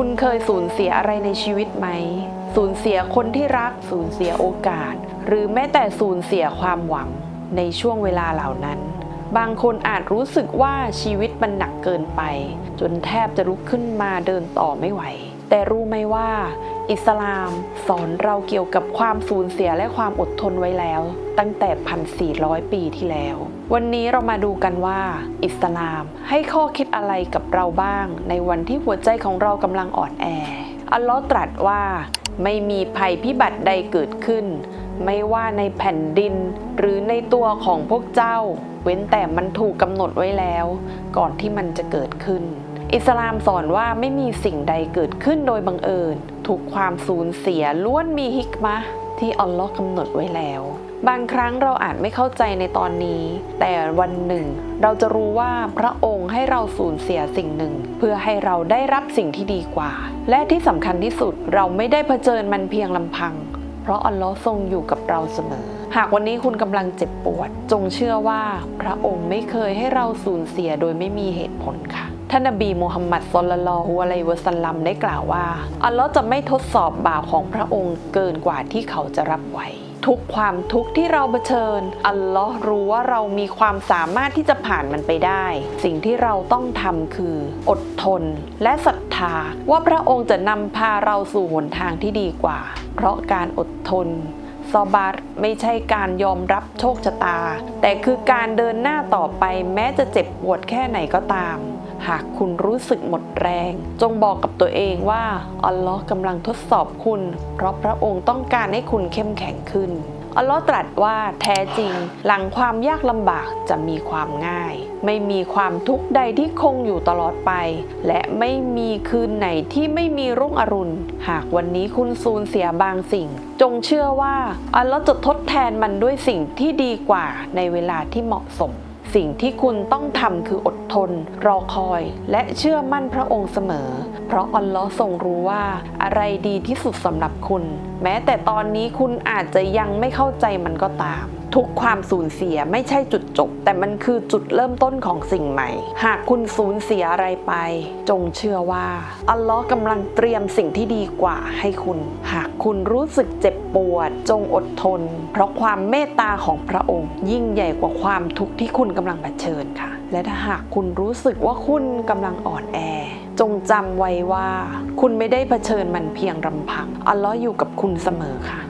คุณเคยสูญเสียอะไรในชีวิตไหม สูญเสียคนที่รัก สูญเสียโอกาส หรือแม้แต่สูญเสียความหวังในช่วงเวลาเหล่านั้น บางคนอาจรู้สึกว่าชีวิตมันหนักเกินไป จนแทบจะลุกขึ้นมาเดินต่อไม่ไหว แต่รู้ไหมว่า อิสลามสอนเราเกี่ยวกับความสูญเสียและความอดทนไว้แล้ว ตั้งแต่ 1,400 ปีที่แล้ว วันนี้เรามาดูกันว่า อิสลามให้ข้อคิดอะไรกับเราบ้าง ในวันที่หัวใจของเรากำลังอ่อนแอ อัลลอฮ์ตรัสว่าไม่มีภัยพิบัติใดเกิดขึ้น ไม่ว่าในแผ่นดิน หรือในตัวของพวกเจ้า เว้นแต่มันถูกกำหนดไว้แล้ว ก่อนที่มันจะเกิดขึ้น อิสลามสอนว่าไม่มีสิ่งใดเกิดขึ้นโดยบังเอิญทุกความสูญเสียล้วนมีฮิกมะที่อัลลอฮ์กำหนดไว้แล้ว บางครั้งเราอาจไม่เข้าใจในตอนนี้ แต่วันหนึ่ง เราจะรู้ว่าพระองค์ให้เราสูญเสียสิ่งหนึ่ง เพื่อให้เราได้รับสิ่งที่ดีกว่า และที่สำคัญที่สุดเราไม่ได้เผชิญมันเพียงลำพัง เพราะอัลลอฮ์ทรงอยู่กับเราเสมอ หากวันนี้คุณกำลังเจ็บปวด จงเชื่อว่า พระองค์ไม่เคยให้เราสูญเสียโดยไม่มีเหตุผลค่ะ ท่านนบีมูฮัมมัดสลลัลลอฮุอะลัยวะสัลลัมได้กล่าวว่า อัลลอฮ์จะไม่ทดสอบบ่าวของพระองค์เกินกว่าที่เขาจะรับไหวทุกความทุกข์ที่เราเผชิญ อัลลอฮ์รู้ว่าเรามีความสามารถที่จะผ่านมันไปได้ สิ่งที่เราต้องทำคือ อดทนและศรัทธา ว่าพระองค์จะนำพาเราสู่หนทางที่ดีกว่า เพราะการอดทนซอบัตไม่ใช่การยอมรับโชคชะตา แต่คือการเดินหน้าต่อไปแม้จะเจ็บปวดแค่ไหนก็ตาม หากคุณรู้สึกหมดแรง จงบอกกับตัวเองว่าอัลลอฮ์กำลังทดสอบคุณ เพราะพระองค์ต้องการให้คุณเข้มแข็งขึ้นอัลลอฮ์ตรัสว่าแท้จริง หลังความยากลำบากจะมีความง่าย ไม่มีความทุกข์ใดที่คงอยู่ตลอดไป และไม่มีคืนไหนที่ไม่มีรุ่งอรุณ หากวันนี้คุณสูญเสียบางสิ่ง จงเชื่อว่าอัลลอฮ์จะทดแทนมันด้วยสิ่งที่ดีกว่าในเวลาที่เหมาะสม สิ่งที่คุณต้องทำคืออดทน รอคอย และเชื่อมั่นพระองค์เสมอ เพราะอัลลอฮ์ทรงรู้ว่า อะไรดีที่สุดสำหรับคุณ แม้แต่ตอนนี้คุณอาจจะยังไม่เข้าใจมันก็ตาม ทุกความสูญเสียไม่ใช่จุดจบ แต่มันคือจุดเริ่มต้นของสิ่งใหม่ หากคุณสูญเสียอะไรไป จงเชื่อว่า อัลลอฮ์กำลังเตรียมสิ่งที่ดีกว่าให้คุณ หากคุณรู้สึกเจ็บปวด จงอดทน เพราะความเมตตาของพระองค์ ยิ่งใหญ่กว่าความทุกข์ที่คุณกำลังเผชิญค่ะ และถ้าหากคุณรู้สึกว่าคุณกำลังอ่อนแอจงจำไว้ว่า คุณไม่ได้เผชิญมันเพียงลำพัง อัลลอฮ์อยู่กับคุณเสมอค่ะ